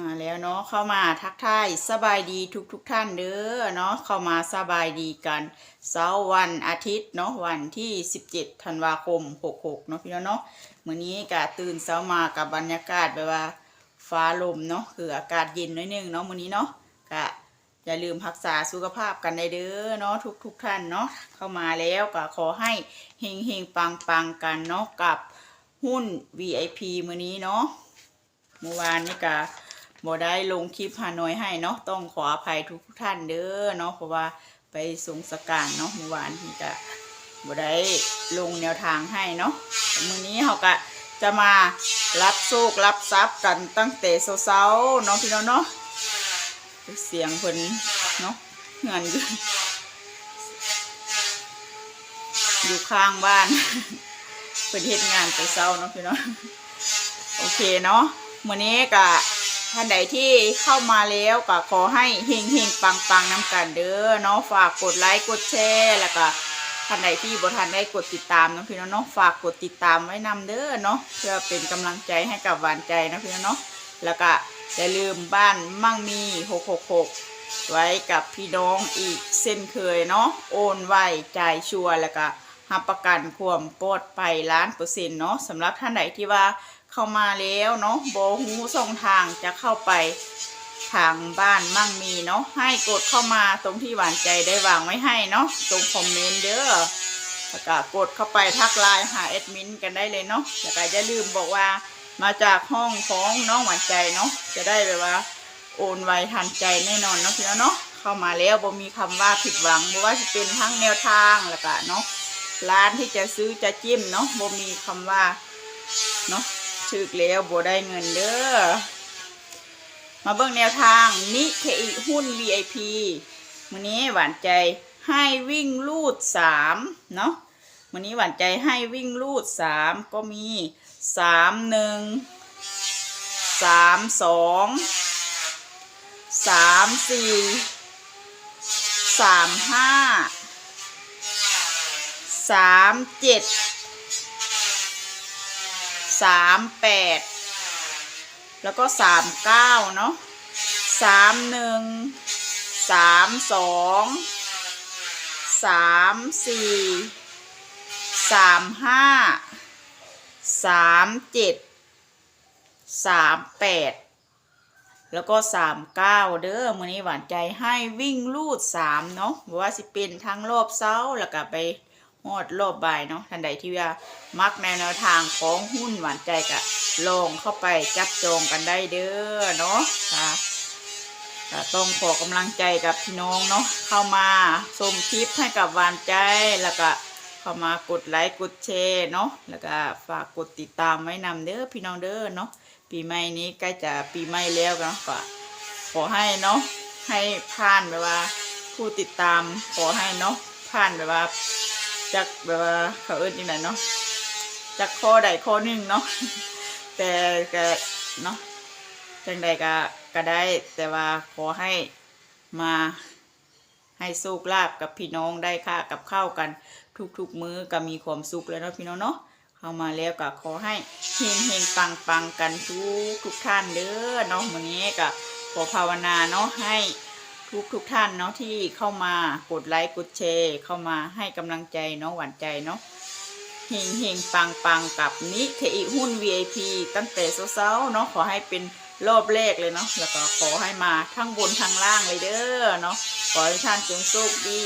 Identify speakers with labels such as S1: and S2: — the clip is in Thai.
S1: มาแล้วเนาะเข้ามาทักทายสบายดีทุกทุกท่านเด้อเนาะเข้ามาสบายดีกันเสาร์วันอาทิตย์เนาะวันที่ 17ธันวาคม 66เนาะพี่น้องเนาะมื้อนี้ก็ตื่นเช้ามากับบรรยากาศแบบว่าฟ้าลมเนาะคืออากาศเย็นน้อยนึงเนาะมื้อนี้เนาะก็อย่าลืมรักษาสุขภาพกันได้เด้อเนาะทุกทุกท่านเนาะเข้ามาแล้วก็ขอให้เฮงเฮงปังปังกันเนาะกับหุ้น VIP มื้อนี้เนาะเมื่อวานนี่ก็ บ่ได้ลงคลิปฮานอยให้เนาะต้องขออภัยทุกท่านเด้อเนาะเพราะว่าไปสงสการเนาะเมื่อวานที่ก็บ่ได้ลงแนวทางให้เนาะมื้อนี้เราก็จะมารับโชครับทรัพย์กันตั้งแต่เช้าๆเนาะพี่น้องเนาะเสียงเพิ่นเนาะเงินอยู่อยู่ข้างบ้านเพิ่นเฮ็ดงานแต่เช้าเนาะพี่น้องโอเคเนาะมื้อนี้ก็ ท่านใดที่เข้ามาแล้วก็ขอให้เฮงเฮงปังปังน้ำกันเด้อเนาะฝากกดไลค์กดแชร์แล้วก็ท่านใดที่บ่ทันได้กดติดตามเนาะพี่น้องเนาะฝากกดติดตามไว้นำเด้อเนาะเพื่อเป็นกำลังใจให้กับหวานใจนะพี่น้องเนาะแล้วก็อย่าลืมบ้านมั่งมี666 ไว้กับพี่น้องอีกเส้นเคยเนาะโอนไวจ่ายชัวร์แล้วก็รับประกันความปลอดภัยล้านเปอร์เซ็นต์เนาะสำหรับท่านไหนที่ว่า เข้ามาแล้วเนาะโบฮูส่งทางจะเข้าไปทางบ้านมั่งมีเนาะให้กดเข้ามาตรงที่หวานใจได้วางไว้ให้เนาะตรงคอมเมนต์เด้อแล้วก็กดเข้าไปทักไลน์หาแอดมินกันได้เลยเนาะแล้วก็อย่าลืมบอกว่ามาจากห้องของน้องหวานใจเนาะจะได้แบบว่า โอนไวทันใจแน่นอนเนาะพี่น้องเนาะเข้ามาแล้วบ่มีคำว่าผิดหวังบ่ว่าจะเป็นทั้งแนวทางแล้วก็เนาะร้านที่จะซื้อจะจิ้มเนาะบ่มีคำว่าเนาะ ถึกแล้วบ่ได้เงินเด้อ มาเบิ่งแนวทางนิเคอิหุ้น VIP มื้อนี้หวานใจให้วิ่งลูดสามเนาะมื้อนี้หวานใจให้วิ่งลูดสามก็มีสามหนึ่งสามสองสามสี่สามห้าสามเจ็ด สามแปดแล้วก็สามเก้าเนาะสามหนึ่งสามสองสามสี่สามห้าสามเจ็ดสามแปดแล้วก็สามเก้าเด้อมื้อนี้หวานใจให้วิ่งลูดสามเนาะบ่ว่าสิเป็นทั้งรอบเช้าแล้วก็ไป ฮอดรอบบ่ายเนาะท่านใดที่ว่ามักในแนวทางของหุ้นหวานใจก็ลองเข้าไปจับจองกันได้เด้อเนาะค่ะก็ต้องขอกำลังใจกับพี่น้องเนาะเข้ามาชมคลิปให้กับหวานใจแล้วก็เข้ามากดไลค์กดแชร์เนาะแล้วก็ฝากกดติดตามไว้นำเด้อพี่น้องเด้อเนาะปีใหม่นี้ใกล้จะปีใหม่แล้วเนาะก็ขอให้เนาะให้ผ่านแบบว่าผู้ติดตามขอให้เนาะผ่านแบบว่า จากแบบว่าเขาเอิ้นยังไงเนาะจากข้อใดข้อหนึ่งเนาะแต่ก็เนาะจังใดก็ก็ได้แต่ว่าขอให้มาให้สุขลาบกับพี่น้องได้ค่ะกับข้าวกันทุกๆมื้อก็มีความสุขแล้วเนาะพี่น้องเนาะเข้ามาแล้วก็ขอให้เฮงเฮงปังปังๆกันทุกทุกท่านเด้อเนาะวันนี้ก็ขอภาวนาเนาะให้ ทุกทุกท่านเนาะที่เข้ามากดไลค์กดแชร์เข้ามาให้กำลังใจเนาะหวานใจเนาะเฮงเฮงปังปังกับนิเคอิหุ้น VIP ตั้งแต่เช้าๆเนาะขอให้เป็นรอบแรกเลยเนาะแล้วก็ขอให้มาทั้งบนทั้งล่างเลยเด้อเนาะขอให้ท่านจงโชคดี